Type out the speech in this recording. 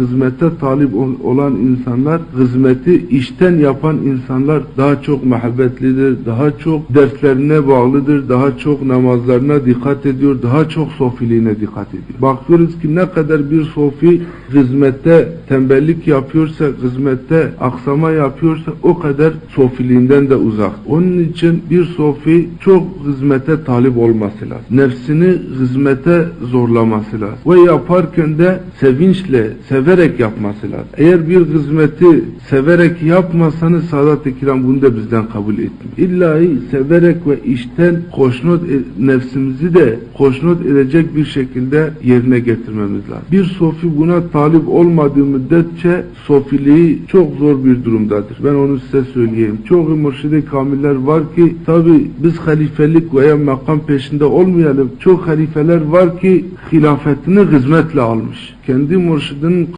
hizmete talip ol- olan insanlar, hizmeti işten yapan insanlar daha çok muhabbetlidir, daha çok derslerine bağlıdır, daha çok namazlarına dikkat ediyor, daha çok sofiliğine dikkat ediyor. Bakıyoruz ki ne kadar bir sofi hizmette tembellik yapıyorsa, hizmette aksama yapıyorsa o kadar sofiliğinden de uzak. Onun için bir sofi çok hizmete talip olması lazım. Nefsini hizmete zorlaması lazım. Ve yaparken de sevinçle, severek yapması lazım. Eğer bir hizmeti severek yapmasanız Sadat-ı Kiram bunu da bizden kabul etmiyor. İllahi severek ve işten hoşnut e- nefsimizi de hoşnut edecek bir şekilde yerine getirmemiz lazım. Bir sofi buna talip olmadığı müddetçe sofiliği çok zor bir durumdadır. Ben onu size söyleyeyim. Çok mürşidi kamiller var ki tabi biz halifelik veya makam peşinde olmayalım. Çok halifeler var ki hilafetini hizmetle almış. Kendi mürşidinin